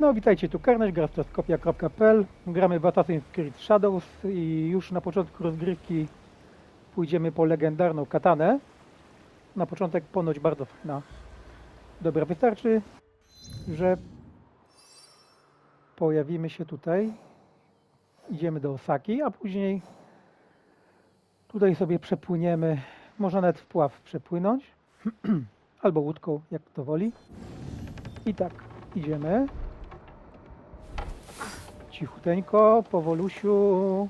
No, witajcie, tu Karnesz, grastoskopia.pl. Gramy w Assassin's Creed Shadows i już na początku rozgrywki pójdziemy po legendarną katanę. Na początek ponoć bardzo fajna. Dobra, wystarczy, że pojawimy się tutaj. Idziemy do Osaki, a później tutaj sobie przepłyniemy. Można nawet wpław przepłynąć. Albo łódką, jak to woli. I tak, idziemy. Cichuteńko, powolusiu.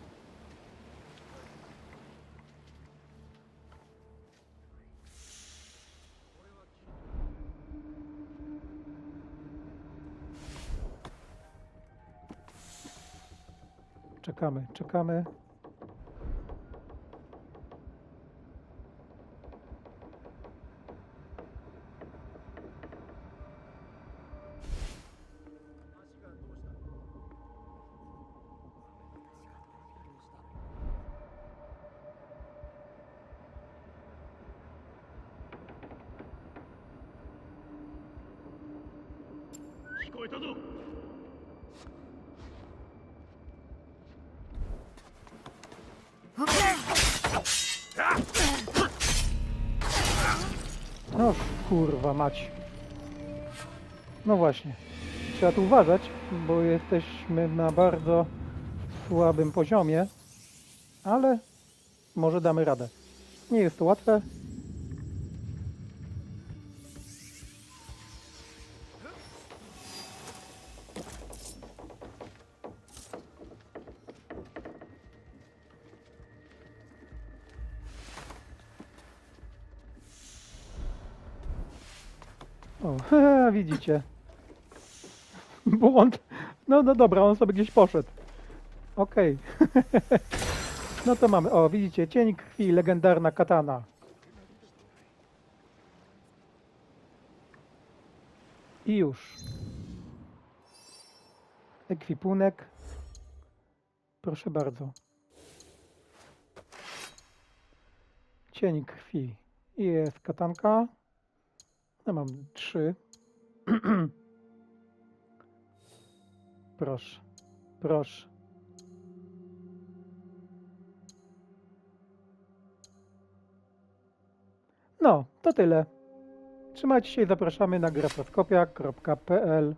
Czekamy, czekamy. No kurwa mać. No właśnie. Trzeba tu uważać, bo jesteśmy na bardzo słabym poziomie, ale może damy radę. Nie jest to łatwe. O, widzicie. Błąd. No, no dobra, on sobie gdzieś poszedł. Okej. no to mamy. O, widzicie, cień krwi, legendarna katana. I już. Ekwipunek. Proszę bardzo. Cień krwi. I Jest katanka. Ja mam trzy. proszę, proszę. No, to tyle. Trzymajcie się i zapraszamy na grafoskopia.pl